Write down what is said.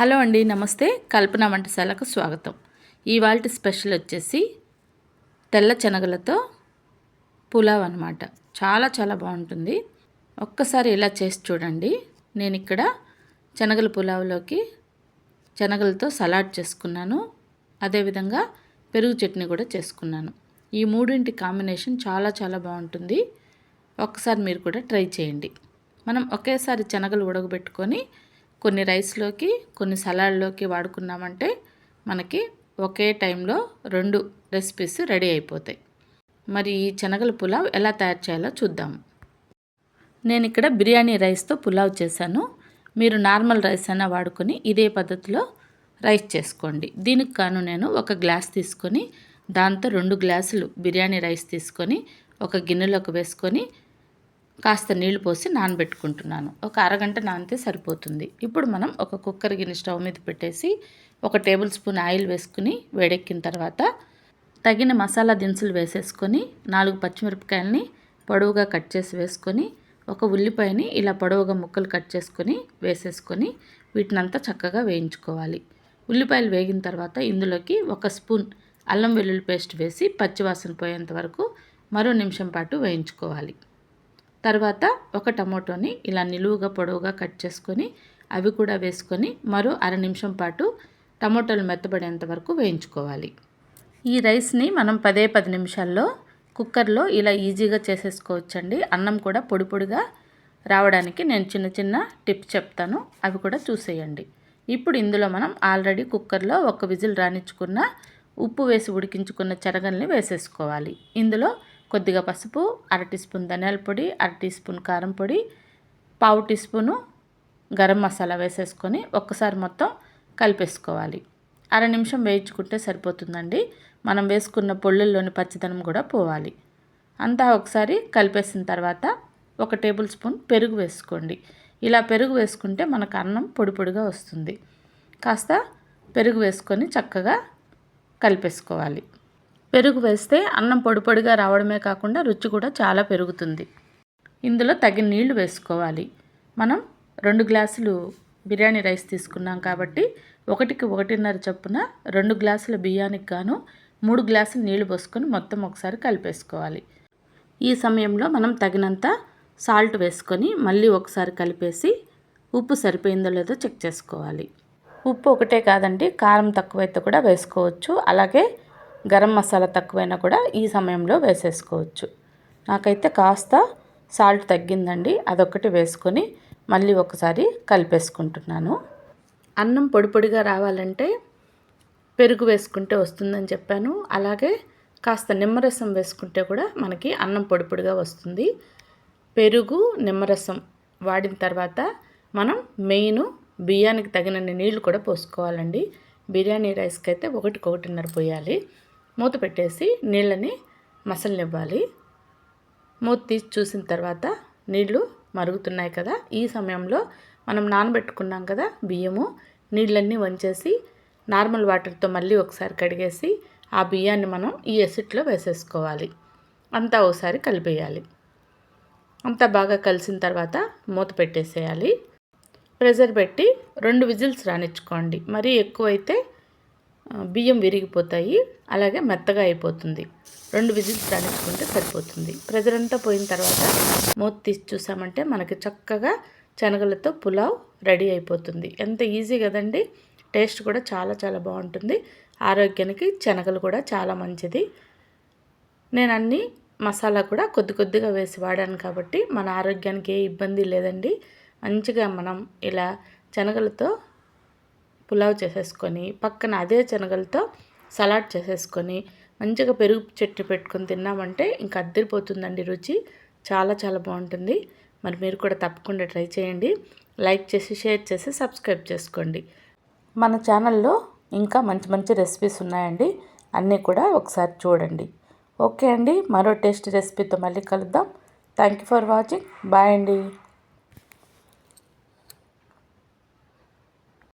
Hello అండి నమస్తే. కల్పన వంటశాలకు స్వాగతం. ఇవాళ స్పెషల్ వచ్చేసి తెల్ల శనగలతో పులావ్ అనమాట చాలా చాలా బాగుంటుంది. ఒక్కసారి ఇలా చేసి చూడండి. నేను ఇక్కడ శనగల పులావ్లోకి శనగలతో సలాడ్ చేసుకున్నాను. అదేవిధంగా పెరుగు చట్నీ కూడా చేసుకున్నాను. ఈ మూడింటి కాంబినేషన్ చాలా చాలా బాగుంటుంది. ఒక్కసారి మీరు కూడా ట్రై చేయండి. మనం ఒకేసారి శనగలు ఉడకబెట్టుకొని కొన్ని రైస్లోకి కొన్ని సలాడ్లోకి వాడుకున్నామంటే మనకి ఒకే టైంలో రెండు రెసిపీస్ రెడీ అయిపోతాయి. మరి ఈ శనగల పులావ్ ఎలా తయారు చేయాలో చూద్దాం. నేను ఇక్కడ బిర్యానీ రైస్తో పులావ్ చేశాను. మీరు నార్మల్ రైస్ అయినా వాడుకొని ఇదే పద్ధతిలో రైస్ చేసుకోండి. దీనికి కాను నేను ఒక గ్లాస్ తీసుకొని దాంతో రెండు గ్లాసులు బిర్యానీ రైస్ తీసుకొని ఒక గిన్నెలోకి వేసుకొని కాస్త నీళ్ళు పోసి నానబెట్టుకుంటున్నాను. ఒక అరగంట నానితే సరిపోతుంది. ఇప్పుడు మనం ఒక కుక్కర్ గిన్నె స్టవ్ మీద పెట్టేసి ఒక టేబుల్ స్పూన్ ఆయిల్ వేసుకుని వేడెక్కిన తర్వాత తగిన మసాలా దినుసులు వేసేసుకొని నాలుగు పచ్చిమిరపకాయలని పొడవుగా కట్ చేసి వేసుకొని ఒక ఉల్లిపాయని ఇలా పొడవుగా ముక్కలు కట్ చేసుకొని వేసేసుకొని వీటినంతా చక్కగా వేయించుకోవాలి. ఉల్లిపాయలు వేగిన తర్వాత ఇందులోకి ఒక స్పూన్ అల్లం వెల్లుల్లి పేస్ట్ వేసి పచ్చివాసన పోయేంత వరకు మరో నిమిషం పాటు వేయించుకోవాలి. తర్వాత ఒక టమోటోని ఇలా నిలువుగా పొడవుగా కట్ చేసుకొని అవి కూడా వేసుకొని మరో అర నిమిషం పాటు టమోటాలు మెత్తబడేంత వరకు వేయించుకోవాలి. ఈ రైస్ని మనం పదే పది నిమిషాల్లో కుక్కర్లో ఇలా ఈజీగా చేసేసుకోవచ్చండి. అన్నం కూడా పొడి పొడిగా రావడానికి నేను చిన్న చిన్న టిప్స్ చెప్తాను. అవి కూడా చూసేయండి. ఇప్పుడు ఇందులో మనం ఆల్రెడీ కుక్కర్లో ఒక విజిల్ రానిచ్చుకున్న ఉప్పు వేసి ఉడికించుకున్న చెరగల్ని వేసేసుకోవాలి. ఇందులో కొద్దిగా పసుపు అర టీ స్పూన్ ధనియాల పొడి అర టీ స్పూన్ కారం పొడి పావు టీ స్పూను గరం మసాలా వేసేసుకొని ఒక్కసారి మొత్తం కలిపేసుకోవాలి. అర నిమిషం వేయించుకుంటే సరిపోతుందండి. మనం వేసుకున్న పొళ్ళల్లోని పచ్చదనం కూడా పోవాలి. అంతా ఒకసారి కలిపేసిన తర్వాత ఒక టేబుల్ స్పూన్ పెరుగు వేసుకోండి. ఇలా పెరుగు వేసుకుంటే మనకు అన్నం పొడి పొడిగా వస్తుంది. కాస్త పెరుగు వేసుకొని చక్కగా కలిపేసుకోవాలి. పెరుగు వేస్తే అన్నం పొడి పొడిగా రావడమే కాకుండా రుచి కూడా చాలా పెరుగుతుంది. ఇందులో తగిన నీళ్ళు వేసుకోవాలి. మనం రెండు గ్లాసులు బిర్యానీ రైస్ తీసుకున్నాం కాబట్టి ఒకటికి ఒకటిన్నర చొప్పున రెండు గ్లాసుల బియ్యానికి గాను మూడు గ్లాసులు నీళ్ళు పోసుకొని మొత్తం ఒకసారి కలిపేసుకోవాలి. ఈ సమయంలో మనం తగినంత సాల్ట్ వేసుకొని మళ్ళీ ఒకసారి కలిపేసి ఉప్పు సరిపోయిందో లేదో చెక్ చేసుకోవాలి. ఉప్పు ఒకటే కాదండి కారం తక్కువైతే కూడా వేసుకోవచ్చు. అలాగే గరం మసాలా తక్కువైనా కూడా ఈ సమయంలో వేసేసుకోవచ్చు. నాకైతే కాస్త సాల్ట్ తగ్గిందండి. అదొక్కటి వేసుకొని మళ్ళీ ఒకసారి కలిపేసుకుంటున్నాను. అన్నం పొడి పొడిగా రావాలంటే పెరుగు వేసుకుంటే వస్తుందని చెప్పాను. అలాగే కాస్త నిమ్మరసం వేసుకుంటే కూడా మనకి అన్నం పొడి పొడిగా వస్తుంది. పెరుగు నిమ్మరసం వాడిన తర్వాత మనం మెయిన్ బియ్యానికి తగినన్ని నీళ్ళు కూడా పోసుకోవాలండి. బిర్యానీ రైస్కి అయితే ఒకటికి ఒకటిన్నర పోయాలి. మూత పెట్టేసి నీళ్ళని మసలనివ్వాలి. మూత తీసి చూసిన తర్వాత నీళ్ళు మరుగుతున్నాయి కదా. ఈ సమయంలో మనం నానబెట్టుకున్నాం కదా బియ్యము. నీళ్ళన్నీ వంచేసి నార్మల్ వాటర్తో మళ్ళీ ఒకసారి కడిగేసి ఆ బియ్యాన్ని మనం ఈ ఎసిట్లో వేసేసుకోవాలి. అంతా ఒకసారి కలిపేయాలి. అంతా బాగా కలిసిన తర్వాత మూత పెట్టేసేయాలి. ప్రెజర్ పెట్టి రెండు విజిల్స్ రానిచ్చుకోండి. మరీ ఎక్కువైతే బియ్యం విరిగిపోతాయి అలాగే మెత్తగా అయిపోతుంది. రెండు విజిల్స్ రాణించుకుంటే సరిపోతుంది. ప్రెజరంతా పోయిన తర్వాత మూత తీసి చూసామంటే మనకి చక్కగా శనగలతో పులావ్ రెడీ అయిపోతుంది. ఎంత ఈజీ కదండి? టేస్ట్ కూడా చాలా చాలా బాగుంటుంది. ఆరోగ్యానికి శనగలు కూడా చాలా మంచిది. నేను అన్ని మసాలా కూడా కొద్ది కొద్దిగా వేసి వాడాను కాబట్టి మన ఆరోగ్యానికి ఏ ఇబ్బంది లేదండి. మంచిగా మనం ఇలా శనగలతో పులావ్ చేసేసుకొని పక్కన అదే శనగలతో సలాడ్ చేసేసుకొని మంచిగా పెరుగు చెట్టు పెట్టుకొని తిన్నామంటే ఇంకా అద్దరిపోతుందండి రుచి. చాలా చాలా బాగుంటుంది. మరి మీరు కూడా తప్పకుండా ట్రై చేయండి. లైక్ చేసి షేర్ చేసి సబ్స్క్రైబ్ చేసుకోండి. మన ఛానల్లో ఇంకా మంచి మంచి రెసిపీస్ ఉన్నాయండి. అన్నీ కూడా ఒకసారి చూడండి. ఓకే అండి. మరో టేస్ట్ రెసిపీతో మళ్ళీ కలుద్దాం. Thank you for watching. Bye అండి.